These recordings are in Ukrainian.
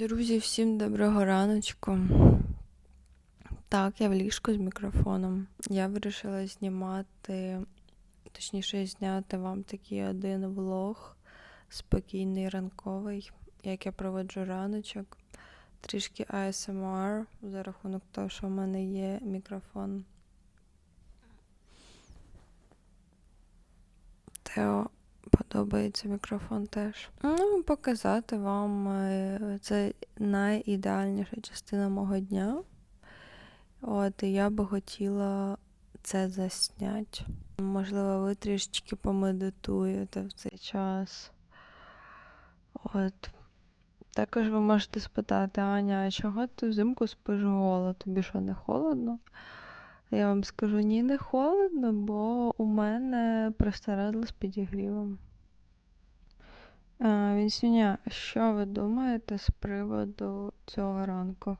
Друзі, всім доброго раночку. Так, я в ліжку з мікрофоном. Я вирішила знімати, точніше, зняти вам такий один влог спокійний ранковий, як я проводжу раночок. Трішки ASMR за рахунок того, що в мене є мікрофон. Тео подобається мікрофон теж. Ну, показати вам е, це найідеальніша частина мого дня. От, і я би хотіла це засняти. Можливо, ви трішечки помедитуєте в цей час. От. Також ви можете спитати, Аня, а чого ти взимку спиш голо? Тобі що, не холодно? Я вам скажу, ні, не холодно, бо у мене простирадло з підігрівом. А, Вінсюня, що ви думаєте з приводу цього ранку?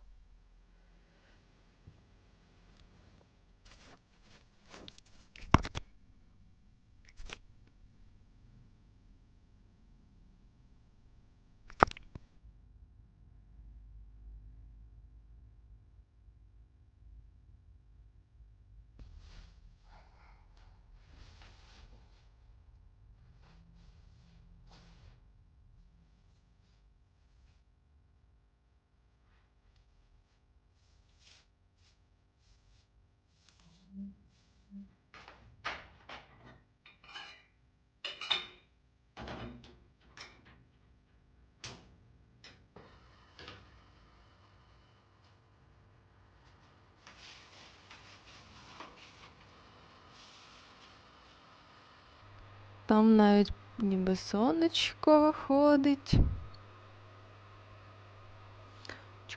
Там навіть ніби сонечко виходить.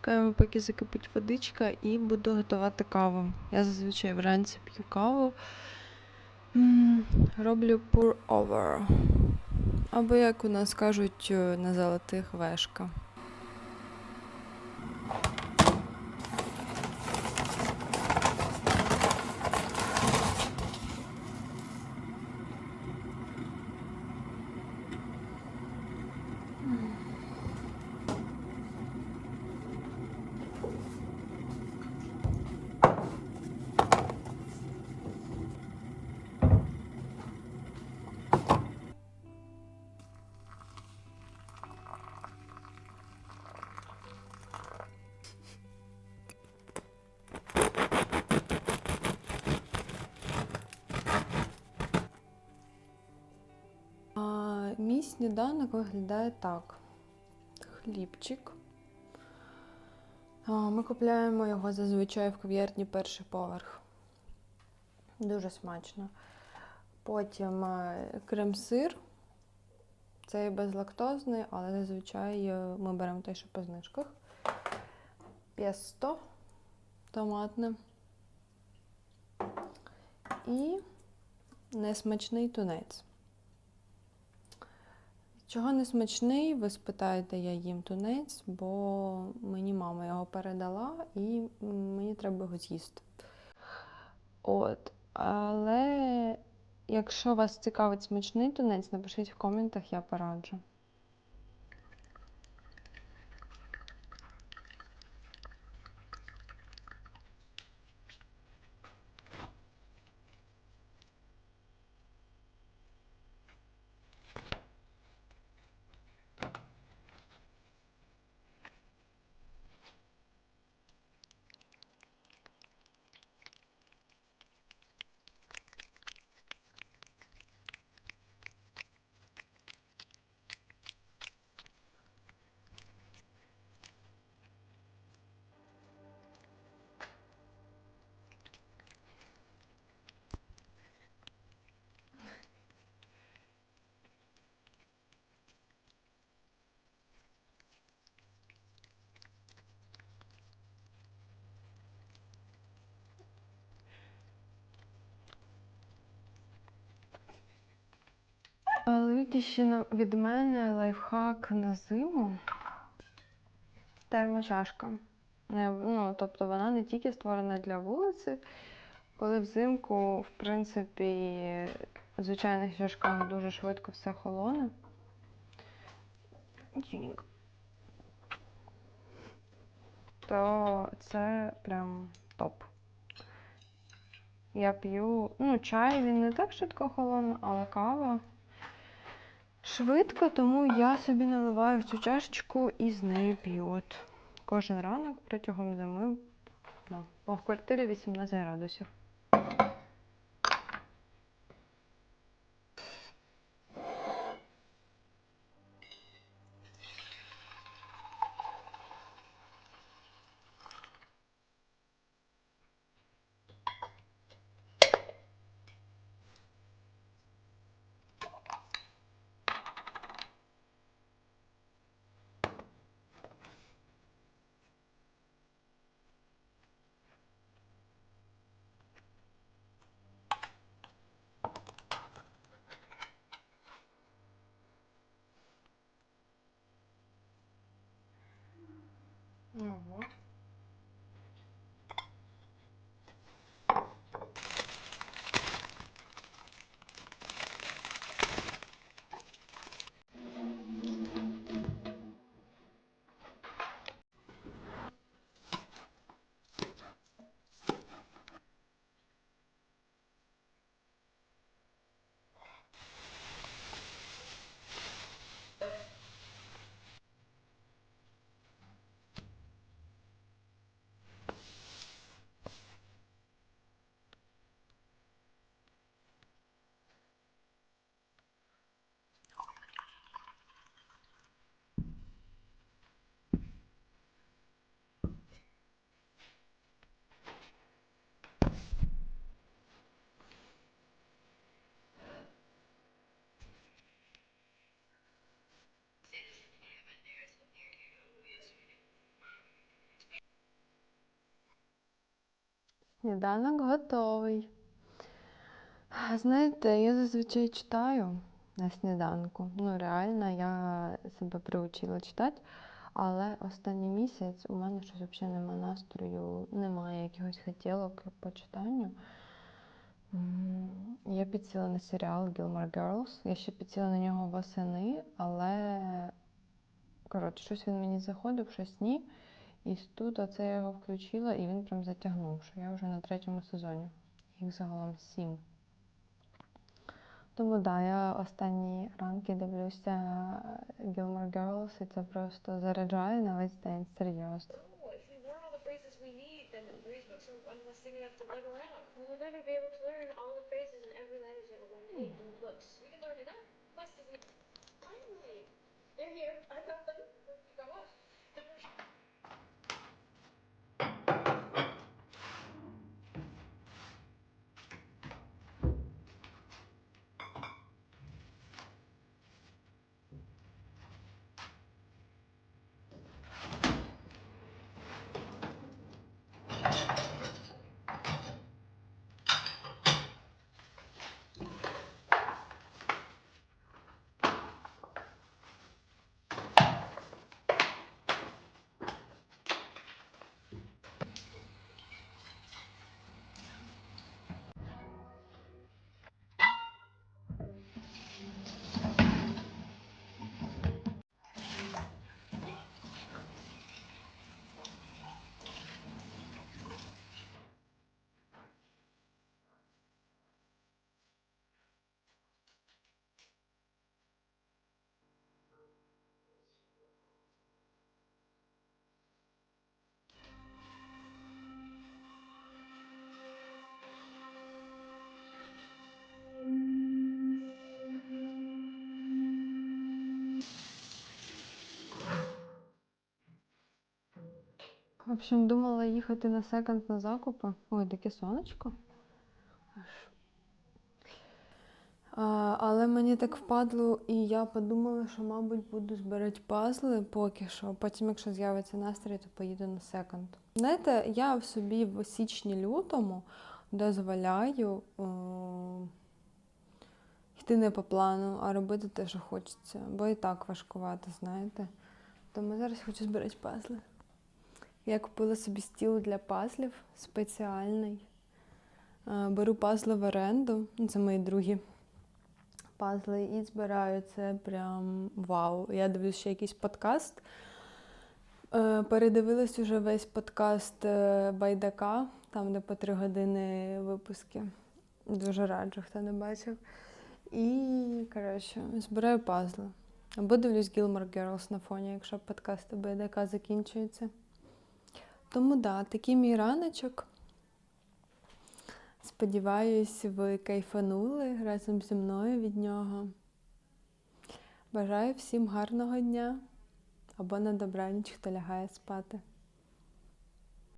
Чекаємо, поки закипить водичка, і буду готувати каву. Я зазвичай вранці п'ю каву. Роблю pour over. Або як у нас кажуть е, на золотих вешка. Сніданок виглядає так: хлібчик. Ми купляємо його зазвичай в кав'ярні перший поверх. Дуже смачно. Потім е, крем-сир. Це безлактозний, але зазвичай е, ми беремо те, що по знижках. Песто томатне. І несмачний тунець. Чого не смачний, ви спитаєте, я їм тунець, бо мені мама його передала і мені треба його з'їсти. От. Але якщо вас цікавить смачний тунець, напишіть в коментах, я пораджу. Але ще від мене лайфхак на зиму. Термочашка. Ну, тобто вона не тільки створена для вулиці, коли взимку, в принципі, в звичайних чашках дуже швидко все холоне. То це прям топ. Я п'ю, ну, чай він не так швидко холоне, але кава швидко, тому я собі наливаю в цю чашечку і з нею п'ю. Кожен ранок протягом зими ну, в квартирі 18 градусів. Ого. Сніданок готовий. Знаєте, я зазвичай читаю на сніданку. Ну, реально, я себе приучила читати, але останній місяць у мене щось взагалі немає настрою, немає якихось хотілок по читанню. Я підсіла на серіал Gilmore Girls. Я ще підсіла на нього восени, але коротше, щось він мені заходив, щось ні. І тут оце я його включила, і він прям затягнув, що я вже на третьому сезоні. Їх загалом сім. Тому так, да, я останні ранки дивлюся Gilmore Girls, і це просто заряджає на весь день, серйозно. Oh. We'll never be able to learn all the phrases and every language that we're going to need in the books. В общем, думала їхати на секонд на закупи. Ой, таке сонечко. А, але мені так впадло, і я подумала, що, мабуть, буду збирати пазли поки що. Потім, якщо з'явиться настрій, то поїду на секонд. Знаєте, я в собі в січні-лютому дозволяю о, йти не по плану, а робити те, що хочеться. Бо і так важкувати, знаєте. Тому зараз хочу збирати пазли. Я купила собі стіл для пазлів спеціальний. Е, Беру пазли в оренду. Ну, Це мої другі пазли і збираю це прям вау. Я дивлюсь ще якийсь подкаст Е, Передивилась уже весь подкаст е, Байдака, там, де по три години випуски. Дуже раджу, хто не бачив. І, коротше, збираю пазли. Або дивлюсь Gilmore Girls на фоні, якщо подкасти Байдака закінчуються. Тому да, такий мій раночок. Сподіваюсь, ви кайфанули разом зі мною від нього. Бажаю всім гарного дня або на добраніч, хто лягає спати.